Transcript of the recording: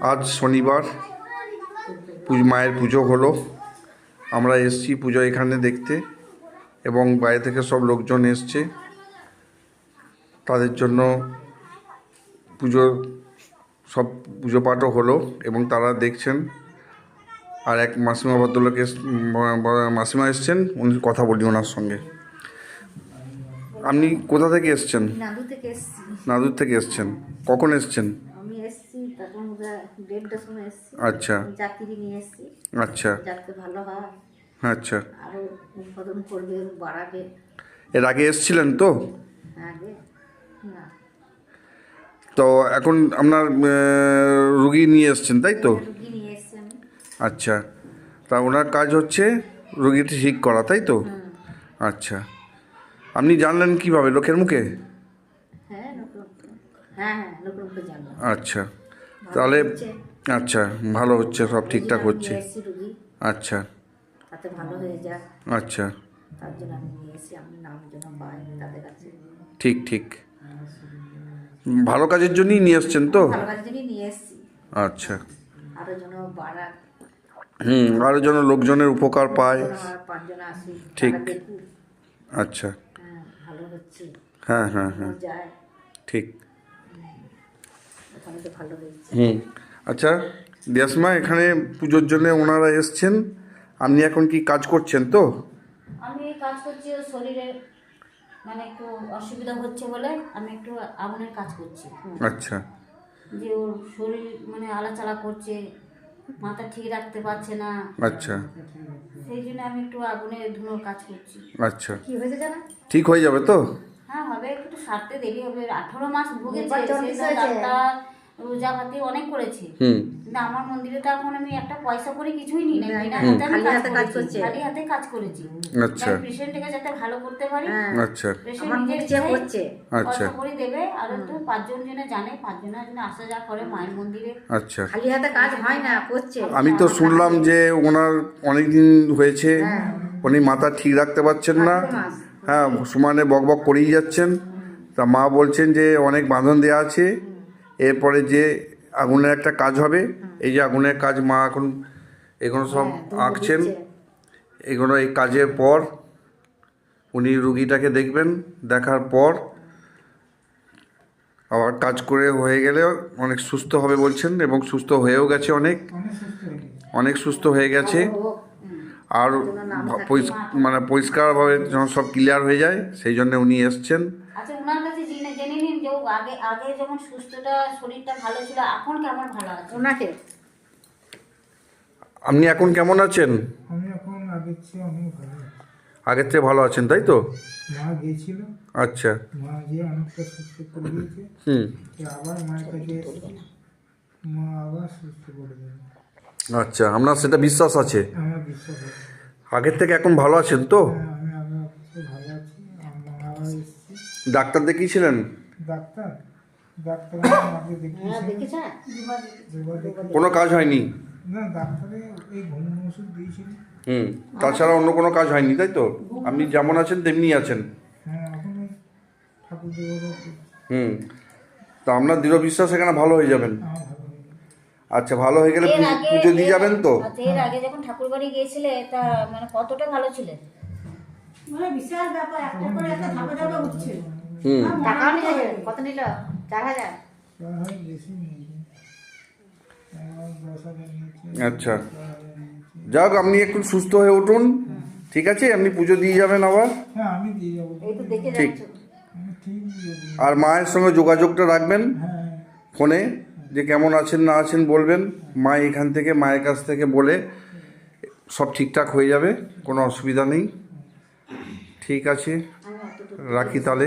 আজ শনিবার মায়ের পুজো হলো। আমরা এসছি পুজো এখানে দেখতে এবং বাইরে থেকে সব লোকজন এসছে। তাদের জন্য পুজো সব পুজো পাঠও হলো এবং তারা দেখছেন। আর এক মাসিমা ভদ্রলোক এস মাসিমা এসছেন উনি কথা বলি ওনার সঙ্গে। আপনি কোথা থেকে এসছেন? নাদুর থেকে এসছেন। কখন এসছেন আমি এসছি তখন ওরা দেড়টার সময় এসছি। আচ্ছা। চাকরি নিয়ে এসছি। আচ্ছা। যাতে ভালো হয়। আচ্ছা। আরও উৎপাদন করবে বাড়াবে। এর আগে এসছিলেন তো? আগে? না। তো এখন আপনার রুগী নিয়ে এসছেন তাই তো? রুগী নিয়ে এসছি আমি। আচ্ছা। তা ওনার কাজ হচ্ছে রুগীটি ঠিক করা তাই তো? আচ্ছা। আপনি জানলেন কীভাবে? লোকের মুখে? হ্যাঁ হ্যাঁ হ্যাঁ জানলাম। আচ্ছা। তাহলে আচ্ছা ভালো হচ্ছে সব ঠিকঠাক হচ্ছে। আচ্ছা। তাতে ভালো হয়ে যায় আচ্ছা। তার জন্য আমি নিয়ে এসেছি আমি নাম যেন পাই তাদের কাছে। ঠিক ঠিক। ভালো কাজের জন্যই নিয়ে এসছেন তো? ভালো কাজের জন্যই নিয়ে এসেছি। আচ্ছা। আরও যেন বাড়াক। হুম আরও যেন লোকজনের উপকার পায়। পাঁচজন আসুক ঠিক। আচ্ছা। হ্যাঁ ভালো হচ্ছে। হ্যাঁ হ্যাঁ হ্যাঁ। ঠিক। ভালো হয়েছে হুম। আচ্ছা দিয়াসমা এখানে পুজোর জন্য ওনারা এসছেন। আপনি এখন কি কাজ করছেন তো? আমি কাজ করছি শরীরে মানে একটু অসুবিধা হচ্ছে বলে আমি একটু আগুনের কাজ করছি। আচ্ছা। যে ওর শরীর মানে আলাচালা করছে মাথা ঠিক রাখতে পারছে না। আচ্ছা। সেই জন্য আমি একটু আগুনে ধুনোর কাজ করছি। আচ্ছা। কি হয়েছে জানা? ঠিক হয়ে যাবে তো? হ্যাঁ হবে একটু সারতে দেরি হবে। আঠারো মাস ভুগেছে। ডাক্তার রোজাপাতি অনেক করেছি। হুম। কিন্তু আমার মন্দিরে তো এখন আমি একটা পয়সা করে কিছুই নিই না বিনা হাতে আমি কাজ হাতে কাজ করেছি। খালি হাতে কাজ করেছি। আচ্ছা। পেশেন্টকে যাতে ভালো করতে পারি হ্যাঁ। আচ্ছা। পেশেন্ট আমার নিজের মুখ করছে। আচ্ছা। করে দেবে আর একটু পাঁচজন জনে জানে পাঁচজন জনে আসা যা করে মায়ের মন্দিরে। আচ্ছা। খালি হাতে কাজ হয় না করছে। আমি তো শুনলাম যে ওনার অনেক দিন হয়েছে উনি মাথা ঠিক রাখতে পারছেন না। হ্যাঁ সমানে বক বক করেই যাচ্ছেন। তা মা বলছেন যে অনেক বাঁধন দেওয়া আছে। এরপরে যে আগুনের একটা কাজ হবে এই যে আগুনের কাজ মা এখন এগুলো সব হ্যাঁ, আঁকছেন। এগুলো এই কাজের পর উনি রুগীটাকে দেখবেন দেখার পর আবার কাজ করে হয়ে গেলে অনেক সুস্থ হবে বলছেন এবং সুস্থ হয়েও গেছে অনেক। অনেক সুস্থ হয়ে গেছে। আর মানে পরিষ্কারভাবে যখন সব ক্লিয়ার হয়ে যায় সেই জন্য উনি এসছেন। আচ্ছা ওনার কাছে জেনে জেনে নিন যে আগে আগে যেমন সুস্থটা শরীরটা ভালো ছিল এখন কেমন ভালো আছে? ওনাকে। আপনি এখন কেমন আছেন? আমি এখন আগের চেয়ে অনেক ভালো আগের থেকে ভালো আছেন তাই তো? মা গিয়েছিল। আচ্ছা। মা গিয়ে অনেকটা সুস্থ করে দিয়েছে। হুম। আবার মায়ের কাছে মা আবার সুস্থ করে দেবে আচ্ছা আপনার সেটা বিশ্বাস আছে? আমার বিশ্বাস আছে। আগের থেকে এখন ভালো আছেন তো? হ্যাঁ, আমি আমি খুব ভালো আছি। আমার এসেছি। ডাক্তার দেখিয়েছিলেন? ডাক্তার? হ্যাঁ দেখেছ দুবার কোনো কাজ হয়নি? না ডাক্তারে এই ঘুম ওষুধ দিয়েছিল। হুম তাছাড়া অন্য কোনো কাজ হয়নি তাই তো? আপনি যেমন আছেন তেমনি আছেন। হ্যাঁ এখন ওই ঠাকুর দেবতা হুম তা আপনার দৃঢ় বিশ্বাস এখানে ভালো হয়ে যাবেন। আমার ভালো হয়ে গেছে। আচ্ছা ভালো হয়ে গেলে এর আগে পুজো দিয়ে এর- যাবেন তো? আচ্ছা, এর আগে যখন ঠাকুর বাড়ি গিয়েছিলে তা মানে কতটা ভালো ছিলে? মানে বিশাল ব্যাপার একটা করে একটা ধাপে ধাপে উঠছে। হুম। টাকাও নিয়ে কত নিল? চার হাজার? আচ্ছা। যাক আপনি একটু সুস্থ হয়ে উঠুন। ঠিক আছে? আপনি পুজো দিয়ে যাবেন আবার। হ্যাঁ আমি দিয়ে যাব। এই তো দেখে ঠিক। যাচ্ছ। আমি ঠিক দিয়ে দেবো আর মায়ের সঙ্গে যোগাযোগটা রাখবেন হ্যাঁ। ফোনে। যে কেমন আছেন না আছেন বলবেন। মা এখান থেকে, মায়ের কাছ থেকে বলে সব ঠিকঠাক হয়ে যাবে, কোনো অসুবিধা নেই। ঠিক আছে, রাখি তাহলে।